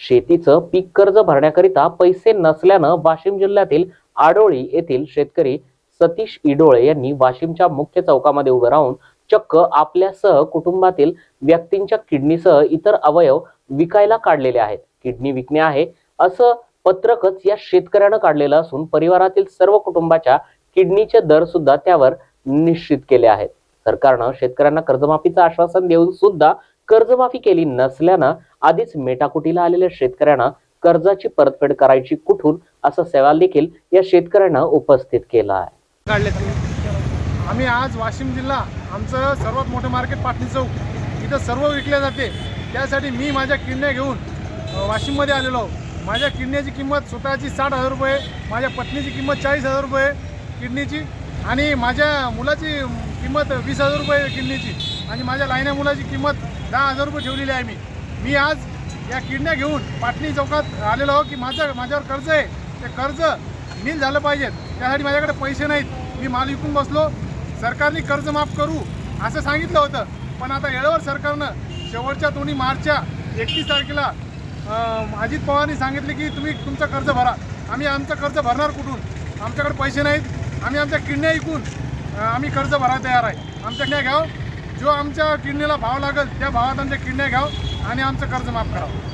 शेतीचं पीक कर्ज भरण्याकरिता पैसे नसल्यानं वाशिम जिल्ह्यातील आडोळी येथील शेतकरी सतीश इडोळे यांनी वाशिमच्या मुख्य चौकामध्ये उभे राहून चक्क आपल्यासह कुटुंबातील व्यक्तींच्या किडनीसह इतर अवयव विकायला काढलेले आहेत. किडनी विकणे आहे असं पत्रकच या शेतकऱ्यानं काढलेलं असून परिवारातील सर्व कुटुंबाच्या किडनीचे दर सुद्धा त्यावर निश्चित केले आहेत. सरकारनं शेतकऱ्यांना कर्जमाफीचं आश्वासन देऊन सुद्धा कर्जमाफी केली नसल्यानं आधीच मेटाकुटीला आलेल्या शेतकऱ्यांना कर्जाची परतफेड करायची कुठून असा सवाल देखील या शेतकऱ्यांना उपस्थित केला आहे. काढले आम्ही आज वाशिम जिल्हा आमचं सर्वात मोठं मार्केट पाटणी चौक इथं सर्व विकले जाते. त्यासाठी मी माझ्या किडण्या घेऊन वाशिममध्ये आलेलो आहो माझ्या किडण्याची किंमत स्वतःची साठ हजार रुपये माझ्या पत्नीची किंमत चाळीस हजार रुपये किडनीची आणि माझ्या मुलाची किंमत वीस हजार रुपये किडनीची आणि माझ्या लायन्या मुलाची किंमत दहा हजार रुपये ठेवलेली आहे मी. मी आज या किडण्या घेऊन पाटणी चौकात आलेलो आहो की माझं माझ्यावर कर्ज आहे. ते कर्ज नील झालं पाहिजे त्यासाठी माझ्याकडे पैसे नाहीत. मी माल विकून बसलो. सरकारने कर्ज माफ करू असं सांगितलं होतं. पण आता येळवर सरकारनं शेवटच्या दोन्ही मार्चच्या एकतीस तारखेला अजित पवारनी सांगितले की तुम्ही तुमचं कर्ज भरा. आम्ही आमचं कर्ज भरणार कुठून? आमच्याकडे पैसे नाहीत. आम्ही आमच्या किडण्या विकून आम्ही कर्ज भरायला तयार आहे. आमच्या किडण्या घ्याव हो. जो आमच्या किडनीला भाव लागेल त्या भावात आमच्या किडण्या घ्याव आणि आमचं कर्ज माफ करावं.